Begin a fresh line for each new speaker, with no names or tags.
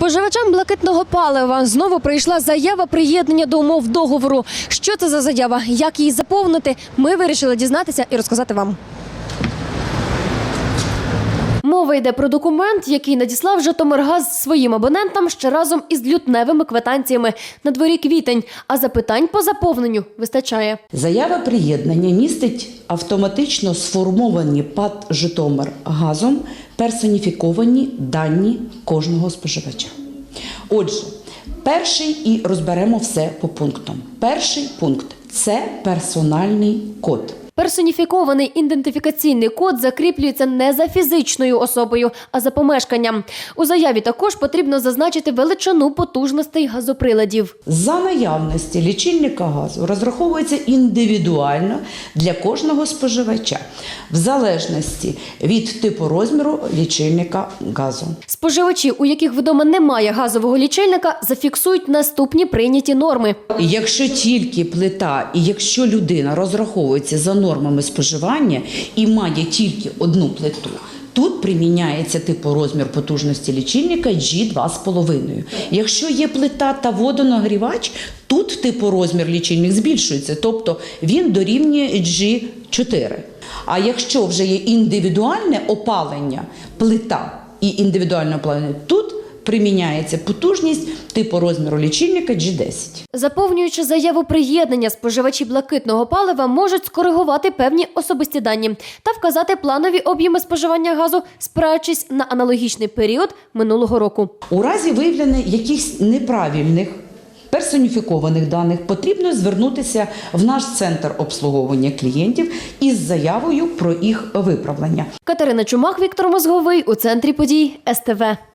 Споживачам блакитного палива знову прийшла заява приєднання до умов договору. Що це за заява? Як її заповнити? Ми вирішили дізнатися і розказати вам. Мова йде про документ, який надіслав Житомиргаз своїм абонентам ще разом із лютневими квитанціями. На дворі квітень, а запитань по заповненню вистачає.
Заява приєднання містить автоматично сформовані ПАД Житомир газом персоніфіковані дані кожного споживача. Отже, перший і розберемо все по пунктам. Перший пункт це персональний код.
Персоніфікований ідентифікаційний код закріплюється не за фізичною особою, а за помешканням. У заяві також потрібно зазначити величину потужностей газоприладів.
За наявності лічильника газу розраховується індивідуально для кожного споживача, в залежності від типу розміру лічильника газу.
Споживачі, у яких вдома немає газового лічильника, зафіксують наступні прийняті норми.
Якщо тільки плита, і якщо людина розраховується за нормами споживання і має тільки одну плиту. Тут приміняється типу розмір потужності лічильника G2,5. Якщо є плита та водонагрівач, тут типу розмір лічильник збільшується, тобто він дорівнює G4. А якщо вже є індивідуальне опалення, плита і індивідуальне опалення, тут приміняється потужність типу розміру лічильника G10.
Заповнюючи заяву приєднання, споживачі блакитного палива можуть скоригувати певні особисті дані та вказати планові об'єми споживання газу, спираючись на аналогічний період минулого року.
У разі виявлення якихось неправильних персоніфікованих даних потрібно звернутися в наш центр обслуговування клієнтів із заявою про їх виправлення.
Катерина Чумак, Віктор Мозговий у центрі подій СТВ.